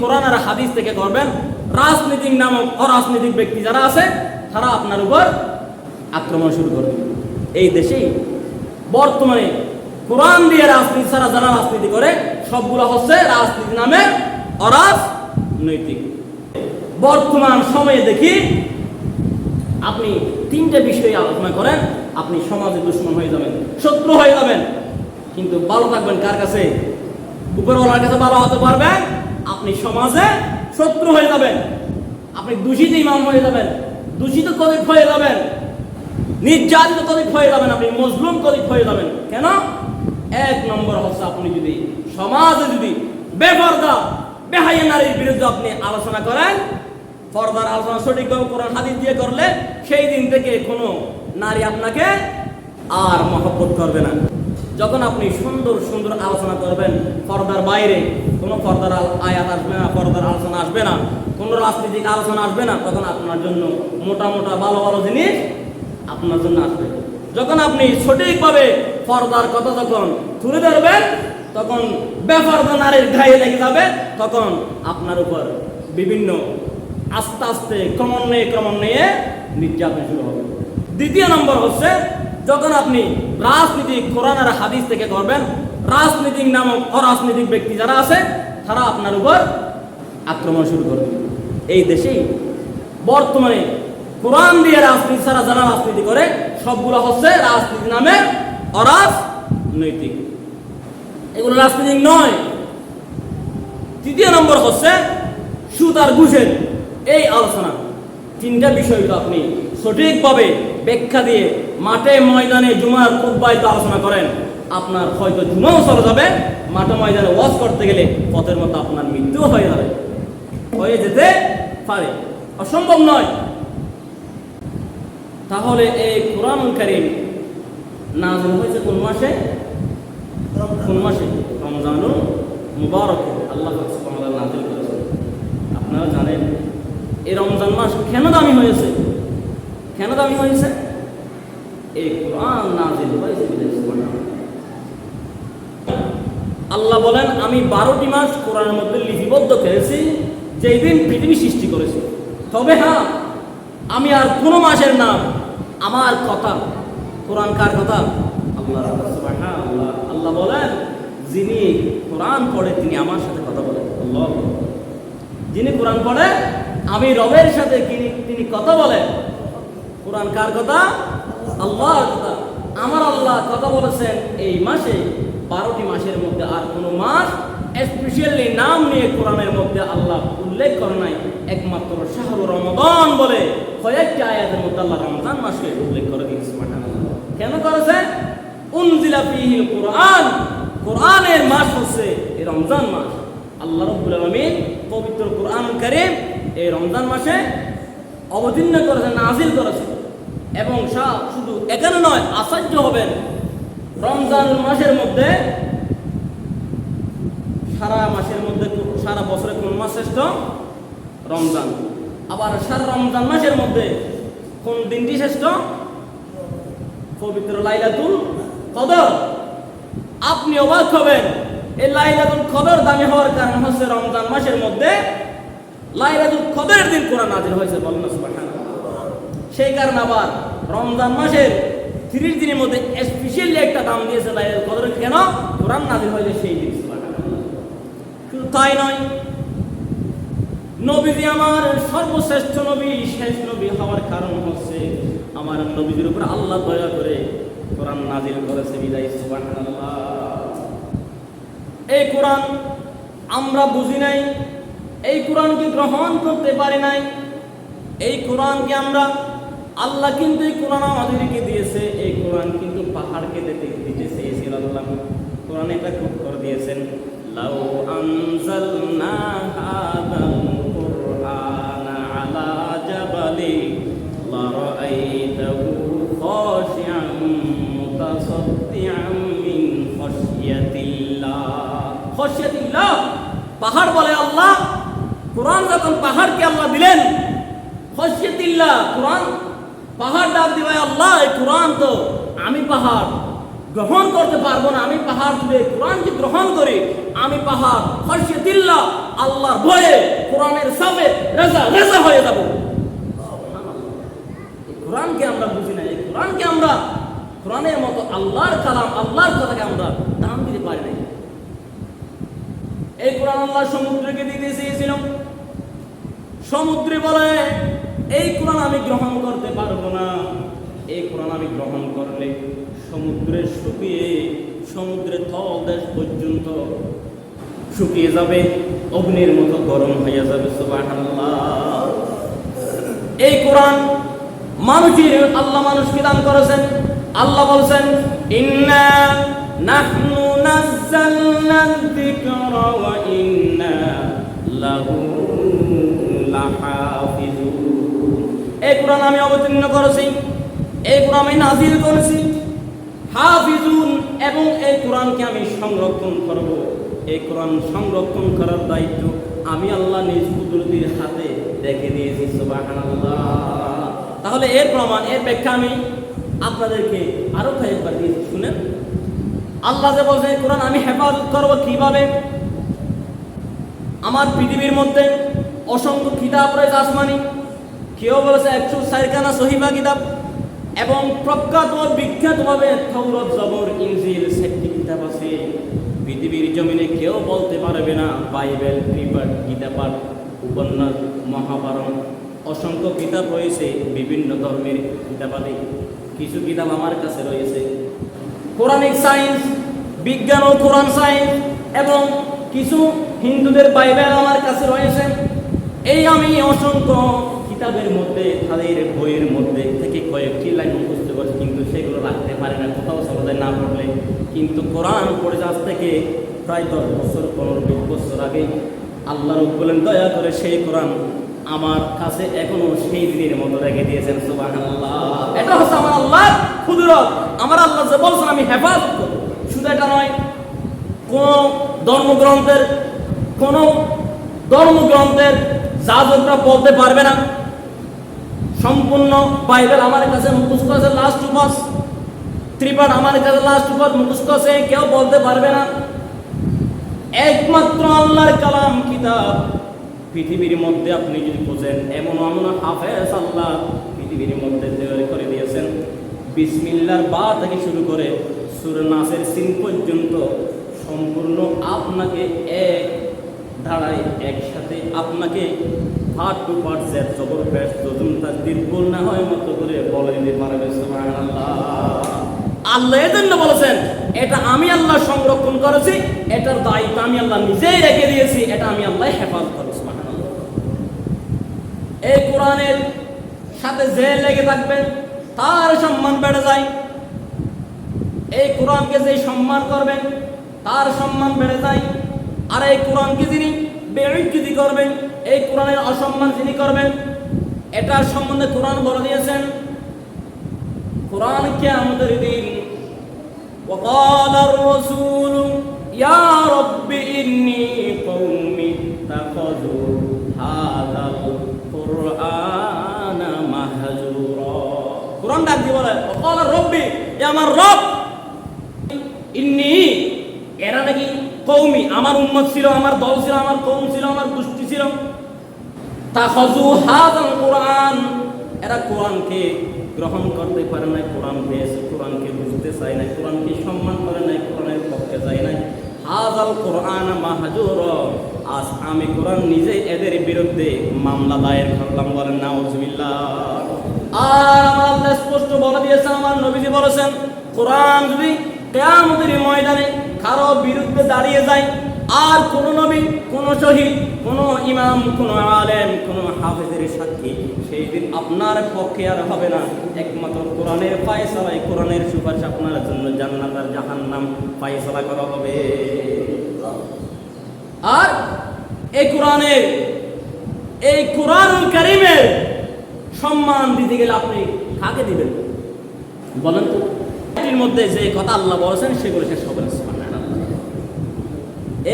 কোরআন আর হাদিস থেকে করবেন রাজনীতিক নামক অরাজনৈতিক ব্যক্তি যারা আছে, তারা আপনার উপর আক্রমণ শুরু করবে। এই দেশেই বর্তমানে কোরআন দিয়ে রাজনীতি ছাড়া যারা রাজনীতি করে, সবগুলো হচ্ছে রাজনীতি নামে অরাজনৈতিক। বর্তমান সময়ে দেখি আপনি তিনটে বিষয়ে আলোচনা করেন, আপনি সমাজে দুশ্মন হয়ে যাবেন, শত্রু হয়ে যাবেন। কিন্তু ভালো থাকবেন কার কাছে? উপরওয়ালার কাছে ভালো হতে পারবেন আপনি সমাজে শত্রু হয়ে যাবেন। আপনি দূষিত ইমাম হয়ে যাবেন, দূষিত কলিক হয়ে যাবেন, নির্যাতিত কলিক হয়ে যাবেন, আপনি মজলুম কলিক হয়ে যাবেন। কেন? এক নম্বর হচ্ছে আপনি যদি সমাজে যদি বেপর্দা বেহাইয়া নারীর বিরুদ্ধে আপনি আলোচনা করেন, পর্দার আলোচনা সঠিকভাবে কোরআন হাদিস দিয়ে করলে সেই দিন থেকে কোনো নারী আপনাকে আর মহব্বত করবে না। যখন আপনি সুন্দর সুন্দর আলোচনা করবেন, পর্দার বাইরে, কোনো পর্দার আয়াত আসবে না, পর্দার আলোচনা আসবে না, কোনো রাজনৈতিক আলোচনা আসবে না, তখন আপনার জন্য মোটা মোটা, ভালো ভালো জিনিস আপনার জন্য আসবে। যখন আপনি সঠিকভাবে পর্দার কথা যখন তুলে ধরবেন, তখন বেপর্দা নারীর গায়ে লেগে যাবে, তখন আপনার উপর বিভিন্ন আস্তে আস্তে ক্রমান্বয়ে ক্রমান্বয়ে নির্যাতন শুরু হবে। দ্বিতীয় নম্বর হচ্ছে যখন আপনি রাজনীতি কোরআন আর হাদিস থেকে করবেন রাজনীতিক নামক অরাজনৈতিক ব্যক্তি যারা আছে, তারা আপনার উপর আক্রমণ শুরু করবে। এই দেশেই বর্তমানে কোরআন দিয়ে রাজনীতি ছাড়া যারা রাজনীতি করে, সবগুলো হচ্ছে রাজনীতি নামে অরাজনৈতিক। এগুলো রাজনীতিক নয়। তৃতীয় নম্বর হচ্ছে সুদ আর এই আলোচনা তিনটা বিষয়গুলো আপনি সঠিকভাবে ব্যাখ্যা দিয়ে মাঠে ময়দানে জুমার খুববাইতে আলোচনা করেন। আপনার হয়তো জুমাও চলে যাবে, মাঠে ময়দানে ওয়াজ করতে গেলে পথের মতো আপনার মৃত্যু হয়ে যাবে। হয়ে যেতে পারে। অসম্ভব নয়। তাহলে এই কোরআন কারিম নাজল হয়েছে কোন মাসে? কোন মাসে? রমজানুল মুবারক। আল্লাহ নাজিল করেছেন। আপনারা জানেন, এই রমজান মাস কেন দামি হয়েছে? কেন দামি হয়েছে? এই কোরআন হয়েছে আল্লাহ বলেন, আমি বারোটি মাস কোরআনের মধ্যে লিপিবদ্ধ করেছি যেই দিন পৃথিবী সৃষ্টি করেছি। তবে হ্যাঁ আমি আর কোনো মাসের নাম, আমার কথা, কোরআন কার কথা? আল্লাহ আল্লাহ। আল্লাহ বলেন, যিনি কোরআন পড়ে, তিনি আমার সাথে কথা বলেন। আল্লাহ যিনি কোরআন পড়ে, আমি রবের সাথে তিনি কথা বলেন। কোরআন কার কথা? আল্লাহর কথা। আমার আল্লাহ কথা বলেছেন এই মাসে, বারোটি মাসের মধ্যে আর কোনো মাস স্পেশালি নাম নিয়ে কোরআনের মধ্যে আল্লাহ উল্লেখ করে নাই। একমাত্র শাহরু রমদান বলে কয়েকটি আয়াতের মধ্যে আল্লাহ রমজান মাসকে উল্লেখ করে দিয়েছে। কেন করেছে উনজিলা কোরআন। কোরআনের মাস হচ্ছে এই রমজান মাস। আল্লাহ রব্বুল আলামিন পবিত্র কোরআন কারীম এই রমজান মাসে অবতীর্ণ করেছে নাজিল করেছে এবং সা শুধু এখানে নয়, আশ্চর্য হবেন। রমজান মাসের মধ্যে, সারা মাসের মধ্যে সারা বছরে কোন মাস শ্রেষ্ঠ? রমজান। আবার সারা রমজান মাসের মধ্যে কোন দিনটি শ্রেষ্ঠ? পবিত্র লাইলাতুল কদর। আপনি অবাক হবেন, এই লাইলাতুল কদর দামি হওয়ার কারণ হচ্ছে রমজান মাসের মধ্যে লাইলাতুল কদরের দিন কোরআন নাজিল হয়েছে, বলেন না সুবহানাল্লাহ। সেই কারণে আবার রমজান মাসের তিরিশ দিনের মধ্যে স্পেশালি একটা দাম দিয়েছে লাইলাতুল কদরের কেন? কোরআন নাজিল হয়েছে সেই দিন শুধু তাই নয়। নবীজি আমার সর্বশ্রেষ্ঠ নবী, শেষ নবী হওয়ার কারণ হচ্ছে আমার নবীজির উপর আল্লাহ দয়া করে কোরআন নাজিল করেছে বিদায় এই কোরআন আমরা বুঝি নাই, এই কোরআনকে গ্রহণ করতে পারি নাই, এই কোরআনকে আমরা আল্লাহ কিন্তু এই কোরআন আমাদেরকে দিয়েছে, এই কোরআন কিন্তু পাহাড়কে দিতে চেয়েছিল আল্লাহ কোরআন এটা খুব করে দিয়েছেন। লাউ আনজালনা হাদাল কুরআনা আলা জাবালি, লারাআইতাহু খাশিআন মুতাসাদ্দিআন মিন খাশিয়াতিল্লাহ। খাশিয়াতিল্লাহ! পাহাড় বলে আল্লাহ, কোরআন যখন পাহাড়কে আল্লাহ দিলেন খসিয়াতিল্লাহ কোরআন পাহাড় ডাক দিবে, আল্লাহ, এই কোরআন তো আমি পাহাড় গ্রহণ করতে পারব না। আমি পাহাড় তুলে কোরআনকে গ্রহণ করি। আমি পাহাড় হর্ষে দিল্লা আল্লাহর ভয়ে কোরআনের সামনে রেজা রেজা হয়ে যাব। কোরআনকে আমরা বুঝি না। এই কোরআনকে আমরা কোরআনের মতো আল্লাহর কালাম, আল্লাহর কথাকে আমরা দাম দিতে পারি না এই কোরআন আল্লাহ সমুদ্রকে দিতে চেয়েছিল সমুদ্রে বলে এই কোরআন আমি গ্রহণ করতে পারব না। এই কোরআন আমি গ্রহণ করলে সমুদ্রে শুকিয়ে সমুদ্রের তল দেশ পর্যন্ত শুকিয়ে যাবে, অগ্নির মতো গরম হয়ে যাবে এই কোরআন মানুষের আল্লাহ মানুষকে দান করেছেন। আল্লাহ বলছেন, ইন্না ইন্না লাহু এই কোরআন আমি অবতীর্ণ করেছি, এই কোরআন আমি নাজিল করেছি। হাফিজুন, এবং এই কোরআনকে আমি সংরক্ষণ করব। এই কোরআন সংরক্ষণ করার দায়িত্ব আমি আল্লাহ নিজ কুদরতির হাতে রেখে দিয়েছি তাহলে এর প্রমাণ, এর ব্যাখ্যা আমি আপনাদেরকে আরও কয়েকবার দিয়েছি, শুনেন। আল্লাহ যে বলছে কোরআন আমি হেফাজত করব কীভাবে? আমার পৃথিবীর মধ্যে অসংখ্য কিতাব রয়েছে আসমানি। কেউ বলেছে, একশো চারখানা সহিবা কিতাব এবং প্রখ্যাত বিখ্যাতভাবে থৌরত জবর ইঞ্জিল সেটটি কিতাব আছে। পৃথিবীর জমিনে কেউ বলতে পারবে না, বাইবেল, ত্রিপাঠ, গীতাপাঠ, উপন্যাস, মহাভারত। অসংখ্য কিতাব রয়েছে, বিভিন্ন ধর্মের কিতাবাদি কিছু কিতাব আমার কাছে রয়েছে। কোরআনিক সায়েন্স, বিজ্ঞান ও কোরআন সায়েন্স এবং কিছু হিন্দুদের বাইবেল আমার কাছে রয়েছে। এই আমি অসংখ্য কিতাবের মধ্যে, তাদের বইয়ের মধ্যে থেকে কয়েকটি লাইন মুখস্থ করছি কিন্তু সেগুলো রাখতে পারে না। কোথাও সমাধান না পড়লে কিন্তু কোরআন পড়ে আজ থেকে প্রায় দশ বছর, পনেরো, বিশ বছর আগে আল্লাহ বলেন দয়া করে সেই কোরআন আমার কাছে এখনও সেই দিনের মতো রেখে দিয়েছেন, সুবহানাল্লাহ। এটা হচ্ছে আমার আল্লাহ কুদরত। আমার আল্লাহ যে বলছেন, আমি হেফাজত শুধু এটা নয়, কোন ধর্মগ্রন্থের কোন ধর্মগ্রন্থের যাজকরা বলতে পারবে না। সম্পূর্ণ বাইবেল আমার কাছে মুখস্থ আছে লাস্ট উপাস ত্রিপাঠ আমার কাছে লাস্ট উপাস মুখস্থ আছে, কেউ বলতে পারবে না। একমাত্র আল্লাহর কালাম কিতাব। পৃথিবীর মধ্যে আপনি যদি বোঝেন এমন এমন হাফেজ আল্লাহ পৃথিবীর মধ্যে তৈরি করে দিয়েছেন। বিসমিল্লার বা থেকে শুরু করে সুর নাসের সিন পর্যন্ত সম্পূর্ণ আপনাকে এক ধারায় একসাথে আপনাকে পার্ট টু জেদ জবর ব্যাস যদুন তার দীর্ঘ না হয় মতো করে বলে দিতে পারবে আল্লাহ এর জন্য বলেছেন, এটা আমি আল্লাহ সংরক্ষণ করেছি, এটার দায়িত্ব আমি আল্লাহ নিজেই রেখে দিয়েছি, এটা আমি আল্লাহ হেফাজত করেছি এই কোরআনের সাথে যে লেগে থাকবেন, তার সম্মান বেড়ে যায়। এই কোরআনকে যে সম্মান করবেন, তার সম্মান বেড়ে যায়। আর এই কোরআনকে যিনি বেড়িজ্ঞতি করবেন এই কোরআনের অসম্মান যিনি করবেন এটার সম্বন্ধে কোরআন বলে দিয়েছেন কোরআন কে আমাদের দিন وقال الرسول يا رب إني قومي اتخذوا هذا القرآن مهجورا কোরআন ডাক দিয়ে বলে وقال ربي এ আমার রব ইন্নি এরা নাকি কৌমি আমার উম্মত ছিল আমার দল ছিল আমার কৌম ছিল আমার গোষ্ঠী ছিল তাখাজু হাযাল কোরআন। এরা কোরআনকে গ্রহণ করতে পারে না কোরআন পেয়েছে, কোরআনকে বুঝতে চায় না কোরআনকে সম্মান করে নাই, কোরআনের পক্ষে যায় নাই। হাজাল কোরআন মাহাজুর। আজ আমি কোরআন নিজে এদের বিরুদ্ধে মামলা দায়ের করলাম, বলেন নাউজুবিল্লাহ। আর আমার আল্লাহ স্পষ্ট বলে দিয়েছেন, আমার নবীজি বলেছেন, কোরআন যদি কেয়ামতের ময়দানে কারও বিরুদ্ধে দাঁড়িয়ে যায় আর কোন নবী, কোনো শহীদ, কোনো ইমাম, কোন আলেম, কোনো হাফেজের সাক্ষী সেই দিন আপনার পক্ষে আর হবে না। একমাত্র কোরআনের ফায়সালায়, কোরআনের সুপারিশ আপনার জন্য জান্নাত আর জাহান্নাম ফায়সালা করা হবে। আর এই কোরআনের এই কোরআন কারিমের সম্মান দিতে গেলে আপনি কাকে দিবেন? বলেন তো। এটির মধ্যে যে কথা আল্লাহ বলেছেন, সেগুলো শেষ হবে।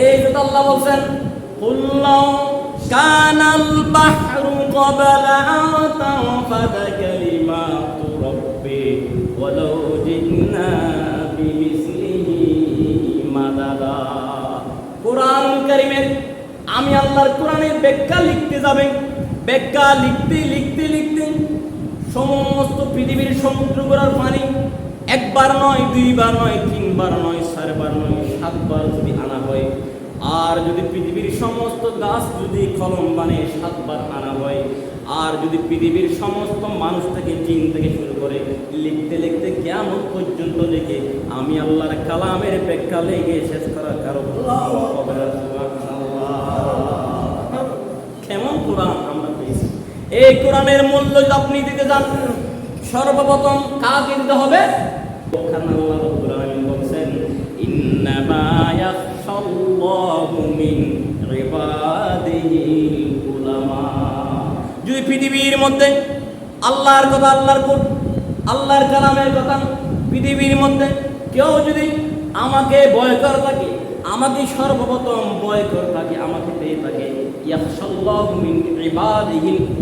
এই জন্য আল্লাহ বলছেন কুল্লাউ কানাল বাহরু ক্বাবলা আতাফাত কালিমাতু রাব্বি ওয়ালাউ জিন্না বিমিসলিহি মাদাদা। কোরআন কারীমের, আমি আল্লাহর কোরআনের ব্যাখ্যা লিখতে যাবেন, ব্যাখ্যা লিখতে লিখতে লিখতে সমস্ত পৃথিবীর সমুদ্র করার পানি একবার নয়, দুইবার নয়, তিনবার নয়, চারবার নয় সাতবার যদি আনা হয়, আর যদি পৃথিবীর সমস্ত গাছ যদি কলম বানে সাতবার আনা হয়, আর যদি পৃথিবীর সমস্ত মানুষ থেকে জিন থেকে শুরু করে লিখতে লিখতে কেমন পর্যন্ত লিখে আমি আল্লাহর কালামের ব্যাখ্যা লেগে শেষ করার সুবহানাল্লাহ। কেমন কোরআন আমরা পেয়েছি? এই কোরআনের মূল্য আপনি দিতে যান সর্বপ্রথম কাকে দিতে হবে? আল্লাহ ইন্নামা ইয়াখশাল্লাহু মিন ইবাদিহিল উলামা যদি পৃথিবীর মধ্যে আল্লাহর কথা আল্লাহর কোর- আল্লাহর কালামের কথা পৃথিবীর মধ্যে কেউ যদি আমাকে ভয় করে থাকে, আমাকে সর্বপ্রথম ভয় করে থাকে, আমাকে পেয়ে থাকে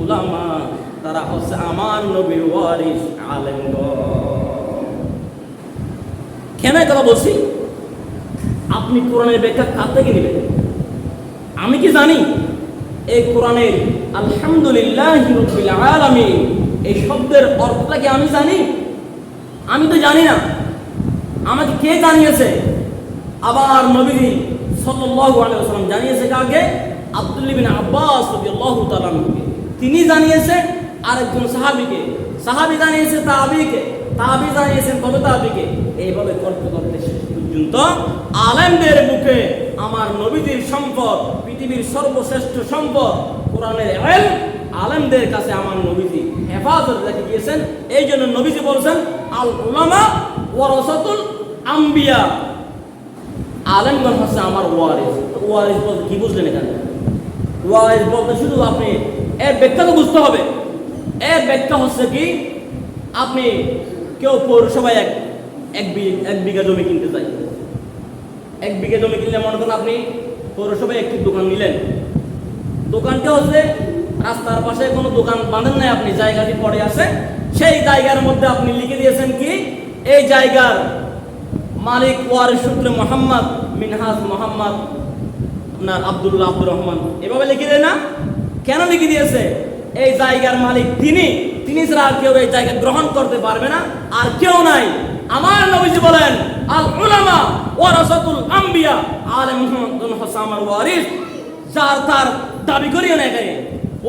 উলামা, তারা হচ্ছে আমার নবীর ওয়ারিস আলেমগণ। কেন কথা বলছি? আপনি কোরআনের ব্যাখ্যা কার থেকে নেবেন? আমি কি জানি? এই কোরআনের আলহামদুলিল্লাহ আলামিন, এই শব্দের অর্থটা কি আমি জানি? আমি তো জানি না। আমাকে কে জানিয়েছে? আবার নবী সাল্লাল্লাহু আলাইহি জানিয়েছে কাকে? আব্দুল্লাহ বিন আব্বাস। তিনি জানিয়েছে আরেকজন সাহাবীকে। সাহাবী জানিয়েছে তাবিকে তাবি জানিয়েছেন তবে তাবিকে এইভাবে করতে করতে শেষ। পর্যন্ত আলেমদের মুখে আমার নবীজির সম্পদ, পৃথিবীর সর্বশ্রেষ্ঠ সম্পদ, কোরআনের এল আলেমদের কাছে আমার নবীজি হেফাজত রেখে গিয়েছেন। এই জন্য নবীজি বলছেন, আল উলামা ওয়ারাসাতুল আম্বিয়া। আলেমগণ হচ্ছে আমার ওয়ারিস। ওয়ারিস বলতে কি বুঝলেন এখানে? ওয়ারিস বলতে শুধু আপনি, এর ব্যাখ্যা তো বুঝতে হবে। এর ব্যাখ্যা হচ্ছে কি, আপনি কেউ পৌরসভায় এক এক বিঘা জমি কিনতে চাই। এক বিঘে জমি কিনলে মনে করেন আপনি পৌরসভায় একটি দোকান নিলেন। দোকানটা হচ্ছে রাস্তার পাশে কোনো দোকান বাঁধেন নাই আপনি, জায়গাটি পড়ে আছে। সেই জায়গার মধ্যে আপনি লিখে দিয়েছেন কি, এই জায়গার মালিক ওয়ার সূত্রে মোহাম্মদ মিনহাজ মোহাম্মদ আপনার আব্দুল্লাহ আব্দুর রহমান। এভাবে লিখে দেয় না? কেন লিখে দিয়েছে? এই জায়গার মালিক তিনি তিনি ছাড়া আর কেউ এই জায়গা গ্রহণ করতে পারবে না, আর কেউ নাই। আমার নবীজি বলেন, আল উলামা ওয়ারাসাতুল আম্বিয়া। আলে মুহাম্মদুন হাসান আমার ওয়ারিস, যার তার দাবি করিও না এখানে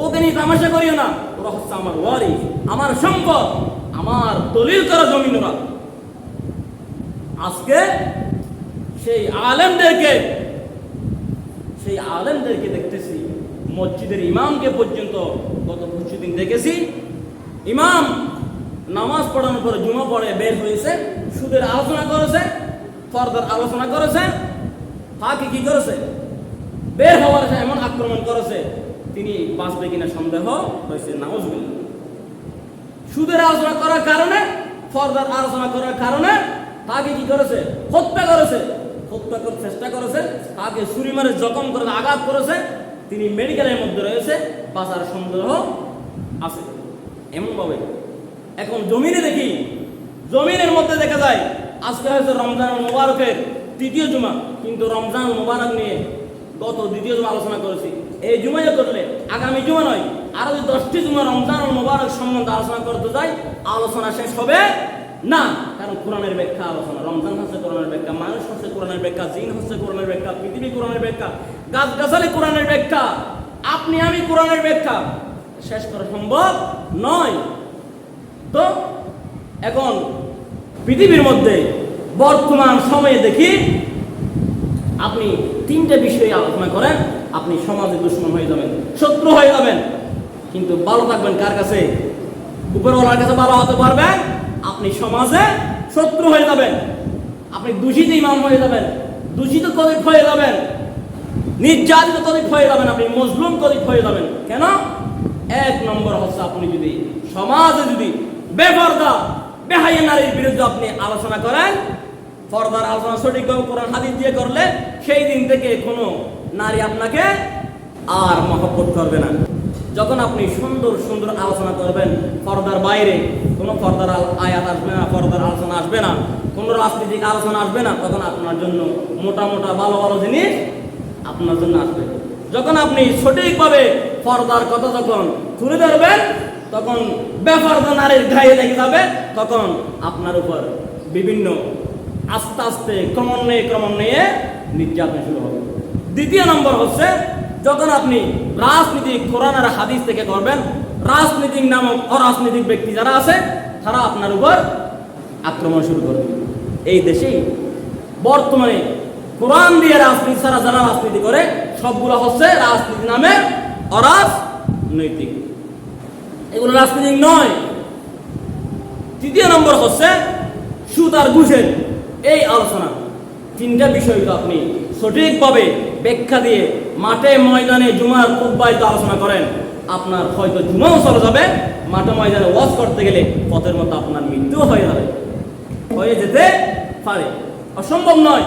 ওকে নিয়ে তামাশা করিও না। ওরা হচ্ছে আমার ওয়ারিস, আমার সম্পদ, আমার দলিল করা জমিন ওরা আজকে সেই আলেমদেরকে সেই আলেমদেরকে দেখতেছি, মসজিদের ইমামকে পর্যন্ত গত কিছুদিন দেখেছি। ইমাম নামাজ পড়ানোর পরে জুমা পড়ে, বের হয়েছে সুদের আলোচনা করেছে, ফর্দার আলোচনা করেছে, ফাঁকে কি করেছে? বের হওয়ার এমন আক্রমণ করেছে, তিনি বাঁচবে কিনা সন্দেহ হয়েছে নামাজ সুদের আলোচনা করার কারণে, ফর্দার আলোচনা করার কারণে তাকে কি করেছে? হত্যা করেছে। হত্যা করার চেষ্টা করেছে, তাকে ছুরি মারে, জখম করে, আঘাত করেছে, তিনি মেডিকেলের মধ্যে রয়েছে, বাঁচার সন্দেহ আছে। এমনভাবে এখন জমিনে দেখি, জমিনের মধ্যে দেখা যায়, আজকে হয়তো রমজান মোবারকের তৃতীয় জুমা। কিন্তু রমজান মোবারক নিয়ে গত দ্বিতীয় জুমা আলোচনা করেছি। এই জুমাইও করলে, আগামী জুমা নয়, আরও যদি দশটি জুমা রমজান মোবারক সম্বন্ধে আলোচনা করতে যাই, আলোচনা শেষ হবে না। কারণ কোরআনের ব্যাখ্যা আলোচনা। রমজান হচ্ছে কোরআনের ব্যাখ্যা, মানুষ হচ্ছে কোরআনের ব্যাখ্যা, জিন হচ্ছে কোরআনের ব্যাখ্যা, পৃথিবী কোরআনের ব্যাখ্যা গাছ গাছালি কোরআনের ব্যাখ্যা, আপনি আমি কোরআনের ব্যাখ্যা। শেষ করা সম্ভব নয়। তো এখন পৃথিবীর মধ্যে বর্তমান সময়ে দেখি আপনি তিনটে বিষয়ে আলোচনা করেন, আপনি সমাজে দুশ্মন হয়ে যাবেন, শত্রু হয়ে যাবেন। কিন্তু ভালো থাকবেন কার কাছে? উপরওয়ালার কাছে ভালো হতে পারবেন, আপনি সমাজে শত্রু হয়ে যাবেন। আপনি দূষিত ইমাম হয়ে যাবেন, দূষিত কদিক হয়ে যাবেন, নির্যাতিত কদিক হয়ে যাবেন, আপনি মজলুম কদিক হয়ে যাবেন। কেন? এক নম্বর হচ্ছে আপনি যদি সমাজে যদি বেপর্দা বেহাইয়া নারীর বিরুদ্ধে আপনি আলোচনা করেন। পর্দার আলোচনা সঠিকভাবে কোরআন হাদিস দিয়ে করলে সেই দিন থেকে কোনো নারী আপনাকে আর মহব্বত করবে না। যখন আপনি সুন্দর সুন্দর আলোচনা করবেন পর্দার বাইরে কোনো পর্দার আয়াত আসবে না পর্দার আলোচনা আসবে না, কোনো রাজনীতিক আলোচনা আসবে না, তখন আপনার জন্য মোটা মোটা ভালো ভালো জিনিস আপনার জন্য আসবে। যখন আপনি সঠিকভাবে পর্দার কথা যখন তুলে ধরবেন তখন বেপর্দা নারীর গায়ে লেগে যাবে, তখন আপনার উপর বিভিন্ন আস্তে আস্তে ক্রমান্বয়ে ক্রমান্বয়ে নির্যাতন শুরু হবে। দ্বিতীয় নম্বর হচ্ছে, যখন আপনি রাজনীতি কোরআন আর হাদিস থেকে করবেন রাজনীতিক নামক অরাজনৈতিক ব্যক্তি যারা আছে, তারা আপনার উপর আক্রমণ শুরু করবে। এই দেশেই বর্তমানে কোরআন দিয়ে রাজনীতি ছাড়া যারা রাজনীতি করে, সবগুলো হচ্ছে রাজনীতি নামে অরাজনৈতিক। এগুলো রাজনীতিক নয়। তৃতীয় নম্বর হচ্ছে সুদ আর ঘুষের এই আলোচনা, তিনটা বিষয়গুলো আপনি সঠিকভাবে ব্যাখ্যা দিয়ে মাঠে ময়দানে জুমার খুববাইতে আলোচনা করেন। আপনার হয়তো জুমাও চলে যাবে, মাঠে ময়দানে ওয়াজ করতে গেলে পথের মতো আপনার মৃত্যু হয়ে যাবে। হয়ে যেতে পারে। অসম্ভব নয়।